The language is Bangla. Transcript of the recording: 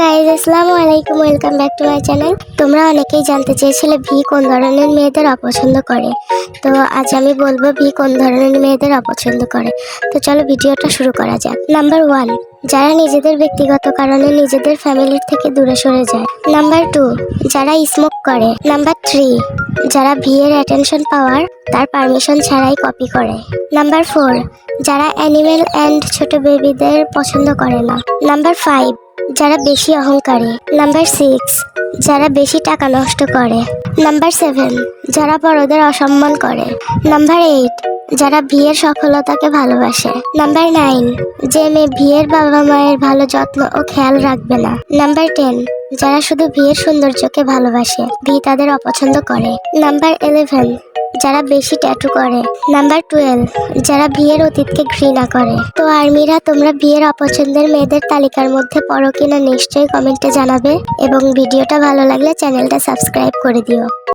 গাইজ আসসালামু আলাইকুম welcome back to my channel তোমরা অনেকেই জানতে চেয়েছিলে ভি কোন ধরনের মেয়েদের অপছন্দ করে। তো আজ আমি বলব ভি কোন ধরনের মেয়েদের অপছন্দ করে। তো চলো ভিডিওটা শুরু করা যাক। নাম্বার ওয়ান যারা নিজেদের ব্যক্তিগত কারণে নিজেদের ফ্যামিলির থেকে দূরে সরে যায়। নাম্বার টু যারা স্মোক করে। নাম্বার থ্রি যারা বিয়ের অ্যাটেনশন পাওয়ার, তার পারমিশন ছাড়াই কপি করে। নাম্বার ফোর যারা অ্যানিমেল অ্যান্ড ছোট বেবিদের পছন্দ করে না। নাম্বার ফাইভ যারা বেশি অহংকারী। নাম্বার সিক্স যারা বেশি টাকা নষ্ট করে। নাম্বার সেভেন যারা বড়দের অসম্মান করে। নাম্বার এইট যারা বিয়ের সফলতাকে ভালোবাসে। নাম্বার নাইন যে মেয়ে বিয়ের বাবা মায়ের ভালো যত্ন ও খেয়াল রাখবে না। নাম্বার টেন যারা শুধু বিয়ের সৌন্দর্যকে ভালোবাসে ভি তাদের অপছন্দ করে। নাম্বার ইলেভেন যারা বেশি ট্যাটু করে। নাম্বার টুয়েলভ যারা বিয়ের অতীতকে ঘৃণা করে। তো আর্মিরা, তোমরা বিয়ের অপছন্দের মেয়েদের তালিকার মধ্যে পড়ো কিনা নিশ্চয়ই কমেন্টে জানাবে এবং ভিডিওটা ভালো লাগলে চ্যানেলটা সাবস্ক্রাইব করে দিও।